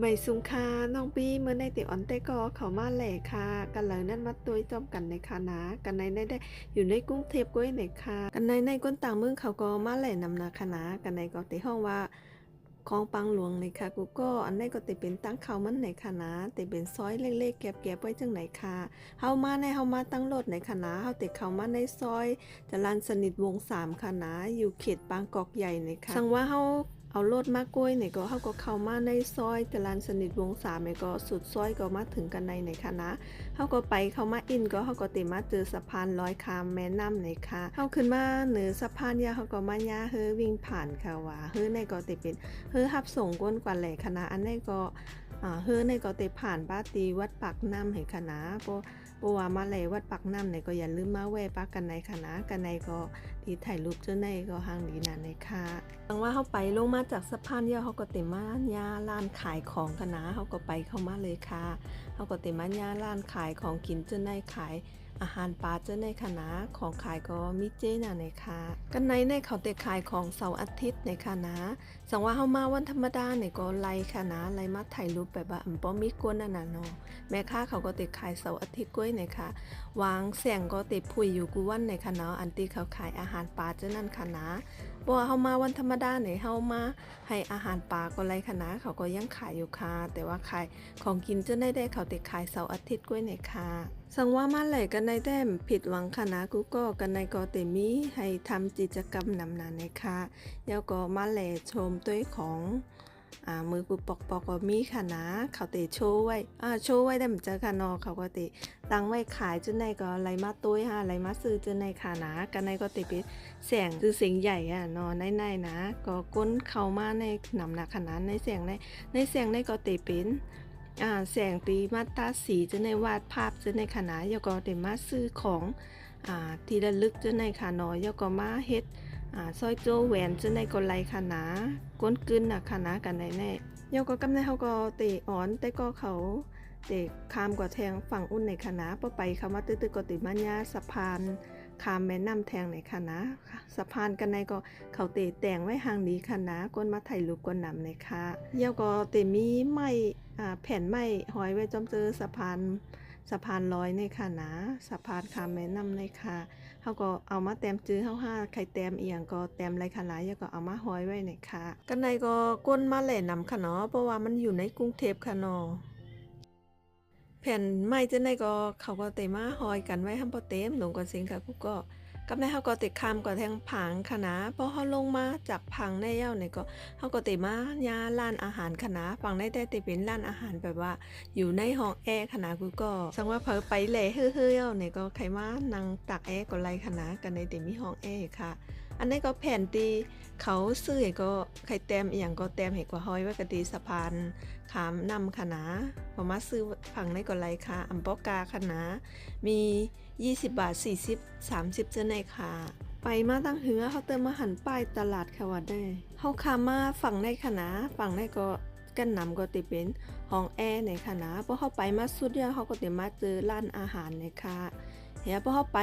ไม่สุงค่ะน้องปีเมื่อในติออนเตก็เขามาแหล่ค่ะกันเลยนั่นมาตัวจอมกันในคานะกันในได้ได้อยู่ในกุ้งเทพก้วยในค่ะกันในในก้นต่างเมืองเขาก็มาแหล่นำนาคณะกันในก็ติห้องว่าของปังหลวงในค่ะกูก็อันในก็ติเป็นตั้งเขามันในคณะติเป็นซอยเล็กๆแก็บๆไว้จังไหนค่ะเฮามาในเฮามาตั้งรถในคณะเฮาติเขามาในซอยจรันสนิทวงสามคณะอยู่เขตบางกอกใหญ่ในค่ะสังว่าเฮา เอารถมากล้วยเนี่ยก็เขาก็เข้ามาในซอยจรันสนิทวงสามเนี่ยก็สุดซอยก็มาถึงกันในในคณะเขาก็ไปเข้ามาอินก็เขาก็ติมาเจอสะพานลอยคามแม่น้ำในค่ะเขาขึ้นมาเหนือสะพานยาเขาก็มาย่าเฮอวิ่งผ่านค่ะว่าเฮอในก็ติเป็นเฮอฮับส่งก้นกว่าแหล่คณะอันในก็เฮอในก็ติผ่านบ้านตีวัดปากน้ำให้คณะโปัวมาเลยวัดปักน้ำเน่ก็อย่าลืมมาแวะปักกันในคณะกันในก็ที่ถ่ายรูปเจ้าในก็ห้างดีนะในค่ะตังว่าเขาไปลงมาจากสะพานเยาเขาก็เต็มมาญาร้านขายของกันนะเขาก็ไปเข้ามาเลยค่ะเขาก็เต็มมาญาร้านขายของกินเจ้าในขาย อาหารปลาเจ้าในคณะของขายก็มีเจน่ะในค่ะกันในในเขาเตะขายของเสาร์อาทิตย์ในคณะสังว่าเขามาวันธรรมดาเนี่ยก็ไล่คณะไล่มาถ่ายรูปแบบว่าอันป้อมีกวนนั่นน่ะเนาะแม่ค้าเขาก็เตะขายเสาร์อาทิตย์กล้วยในค่ะวางแสงก็เตะพุยอยู่กูวันในคณะอันที่เขาขายอาหารปลาเจ้านั่นคณะเพราะว่าเขามาวันธรรมดาเนี่ยเขามาให้อาหารปลาก็ไรคณะเขาก็ยังขายอยู่ค่ะแต่ว่าขายของกินจะได้ได้เขาติดขายเสาร์อาทิตย์กล้วยเนี่ยค่ะสังว่ามาไหลกันในแต้มผิดหวังคณะกูก็กันในก็เตมีให้ทำกิจกรรมนำหนาในค่ะแล้วก็มาแหล่ชมตัวของอมือกูปอกปอกก็มีค่ะนะเขาเตะโชว์ไว้อ่าโชว์ไว้ได้เหมือนเจอค่ะนอเขาก็เตะตั้งไว้ขายจนในก็ไรมาตุ้ยฮะไรมาซื้อจนในค่ะนะกันในก็เตะเป็นเสียงคือเสียงใหญ่อะนอนในๆนะ ก็ก้นเข้ามาในหนำหนักขนาดในเสียงในในเสียงในก็เตเป็น อ่าเสียงตีมาตาสีจะในวาดภาพจะในขนาดยก็เตมาซื้อของอ่าที่ระลึกจะในขาน้อยยก็มาเฮ็ดอ่าซอยโจแหวนจะในก็ไลขนาก้นกึนน่ะขนากันในแน่ยก็กำในเขาก็เตะอ่อนแต่ก็เขาเด็กามกว่าแทงฝั่งอุ่นในคณะพอไปเขามาตื้อๆก็ติมัญญาสะพาน ข้ามแม่น้ำแทงในคณะสะพานกันในก็เขาเตะแต่งไว้ห่างดีคณะก้นมาถ่ายรูปก้นนำในค่ะเยี่ยวก็เตมีไม้อ่แผ่นไม้หอยไว้จอมเจอสะพานสะพานลอยในคณะสะพานข้ามแม่น้ำในค่ะเขาก็เอามาแต้มจื้อเฮาห้าใครแต้มเอียงก็แต้มไรคณะแล้วก็เอามาห้อยไว้ในค่ะกันในก็ก้นมาแหล่นำค่ะเนาะเพราะว่ามันอยู่ในกรุงเทพค่ะเนาะ แผ่นไม้จะในก็เขาก็เตมาหอยกันไว้ห้ามปเต็มหลงก่อนสิงค่ะกูก็กับในเขาก็ติดคามกับแทงผังคะนะพอเขาลงมาจากผังในเย้าเนี่ยก็เขาก็เตมาญาร้านอาหารคณะฝั่งในแต่ติเป็นร้านอาหารแบบว่า อยู่ในห้องแอร์คณะกูก็สังว่าเพอไปแหล่เฮ้อๆเย้าเนี่ยก็ใครมานั่งตักแอร์ก็ไล่คณะกันในติมีห้องแอร์ค่ะ อันนี้ก็แผ่นตีเขาซื้อให้ก็ใครแต้มอย่างก็แต้มให้กว่าห้อยไว้กะตีสะพานขามนำคณะพอมาซื้อผังในก็ไรค่ะอัมปอกาคณะมี 20 บาท 40 30เจ้าในค่ะ ไปมาตั้งเหือเขาเติมมาหันป้ายตลาดค่ะว่าได้เขาคามาฝั่งในคณะฝั่งในก็กันนำก็ติเป็นห้องแอร์ในคณะเพราะเขาไปมาสุดเนี่ยเขาก็ติมาเจอร้านอาหารในค่ะเฮียพอเขาไป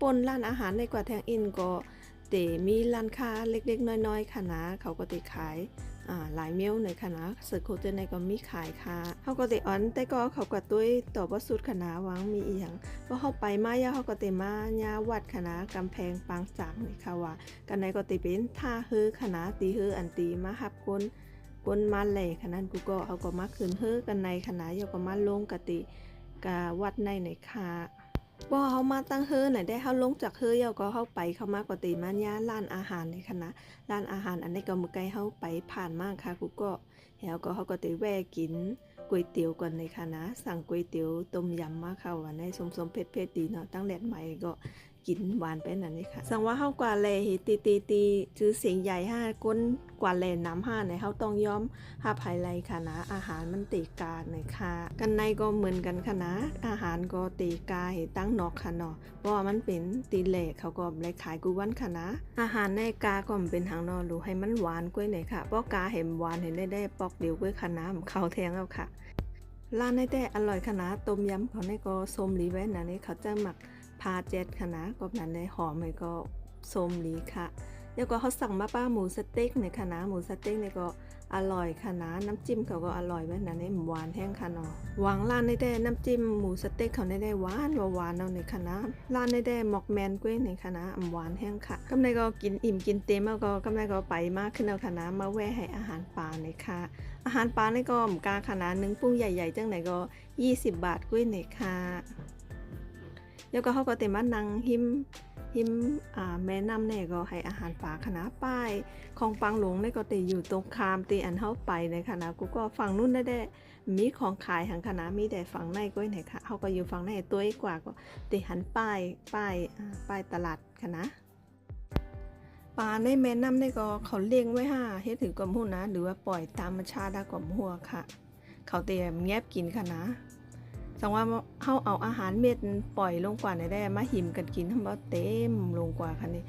ปนร้านอาหารในกว่าแทงอินก็ เตมีร้านค้าเล็กๆ น้อยๆค่ะนะ เขาก็ติขายหลายเมลในค่ะนะสึกโคเจในก็มีขายค่ะเขาก็ติออนแต่ก็เขาก็ตุ้ยต่อว่าสุดค่ะวางมีอีหยังเพราะเขาไปมายาเขาก็ติมาญาวัดค่ะกำแพงปางจางนี่ค่ะว่ากันในก็ติเป็นท่าเฮือค่ะตีเฮืออันตีมาหับคนคนมาแหล่ค่ะกูก็เอาก็มาขึ้นเฮือกันในค่ะนะยก็มาลงกติกะวัดในในค่ะ บ่เขามาตั้งเฮอไหนได้เขาลงจากเฮอเยาก็เข้าไปเข้ามากว่าตีมันยาร้านอาหารในคณะร้านอาหารอันนี้ก็มือไกลเข้าไปผ่านมากค่ะกูก็แล้วก็เขาก็ตีแวกินก๋วยเตี๋ยวก่อนในคณะสั่งก๋วยเตี๋ยวต้มยำมาค่ะวันนี้สมสมๆเผ็ดเผ็ดๆดีเนาะตั้งแดดใหม่ก็ กินหวานไปนั่นนี่ค่ะสั่งว่าเฮากว่าแลเฮตีตีตีจือเสียงใหญ่ห้าก้นกว่าแลน้ำห้าในเฮาต้องย้อมห้าภายไลค่ะนะ อาหารมันตีกาในค่ะ กันในก็เหมือนกันค่ะนะ อาหารก็ตีกาเฮตั้งนอกค่ะเนาะเพราะว่ามันเป็นตีเหลกเขาก็เลยขายกูวันค่ะนะ อาหารในกาก็เป็นทางนอรู้ให้มันหวานกล้วยหน่อยค่ะเพราะกาเห็นหวานเห็นได้ได้ปอกเดียวกล้วยค่ะนะเขาแทงแล้วค่ะร้านในแต่อร่อยขนาดต้มยำเขาในก็ส้มหลีแว่นนะนี่เขาจะหมัก พาเจ็ดขนาดก็นั้นในหอมเลยก็ส้มหลีค่ะแล้วก็เขาสั่งมาป้าหมูสเต็กในคณะหมูสเต็กเนี่ยก็อร่อยค่ะนะน้ำจิ้มเขาก็อร่อยแบบนั้นเองหวานแห้งค่ะเนาะหวังร้านในได้น้ำจิ้มหมูสเต็กเขาในได้หวานหวานเอาในค่ะนะร้านในได้หมอกแมนกล้วยในค่ะนะหวานแห้งค่ะกำไรก็กินอิ่มกินเต็มแล้วก็กำไรก็ไปมากขึ้นแล้วค่ะนะมาแวะให้อาหารปลาในค่ะ อาหารปลาในก็หมกาค่ะนะหนึ่งปุ้งใหญ่ๆจังไหนก็ 20 บาทกล้วยในค่ะ แล้วก็เขาก็เต็มมานั่งหิมหิมแม่น้ำเนี่ยก็ให้อาหารปลาค่ะป้าย ของปังหลวงเนี่ยก็ติอยู่ตรงคามตีอันเฮาไปในคณะกูก็ฝั่งนู้นได้ได้มีของขายทางคณะมีแต่ฝั่งในก็ไหนค่ะเฮาก็อยู่ฝั่งในตัวกว่าก็ติหันป้ายป้ายป้ายตลาดคณะปลาในแม่น้ำนี่ก็เขาเลี้ยงไว้ห่าเฮ็ดถือกลมหูนะ หรือว่าปล่อยตามธรรมชาติได้กลมหัวค่ะ เขาเตรียมแงบกินค่ะนะ สังว่าเฮาเอาอาหารเม็ดปล่อยลงกว่าในได้มาหิมกันกินทำบ่เต็มลงกว่าค่ะนี่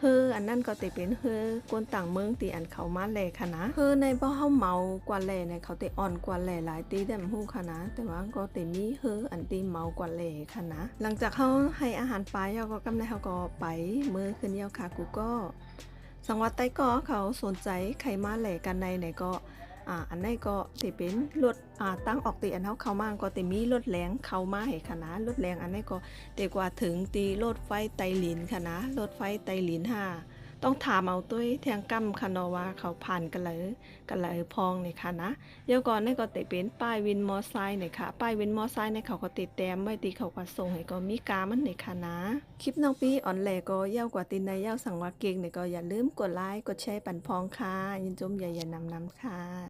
เฮออันนั้นก็ติเป็นเฮอกวนต่างเมืองตีอันเขามาแหลค่ะนะเฮอในบ่เฮาเมากว่าแหลในเขาเตอ่อนกว่าแหลหลายตีแต่มฮู้ค่ะนะ แต่ว่าก็เตมีเฮออันตีเมากว่าแหลค่ะนะ หลังจากเฮาให้อาหารปลาเฮาก็กำไรเฮาก็ไปมือขึ้นเยาวค่ะกูก็ สังวัดไต้ก็เขาสนใจใครมาแหลกันในไหนก็ อันไหนก็ติเป็นรถตั้งออกตีอันเฮาเข้ามาก็ติมีรถแรงเข้ามาให้ค่ะนะรถแรงอันไหนก็ดีกว่าถึงตีรถไฟไตหลินค่ะนะรถไฟไตหลินห้าต้องถามเอาตุ้ยแทงกำค่ะเนว่าเขาผ่านกันเลยกันเลยพองนี่ค่ะนะเดี๋ยวก่อนนี่ก็ติเป็นป้ายวินมอไซค์นี่ค่ะ ป้ายวินมอไซค์ในเขาก็ติดแต้มไว้ตีเขาก็ส่งให้ก็มีกามันนี่ค่ะนะคลิปน้องปีอ่อนแหลก็เย้ากว่าตินในเย้าสังวาเก่งนี่ก็อย่าลืมกดไลค์กดแชร์ปั่นพองค่ะยินจมใหญ่ๆนำๆค่ะ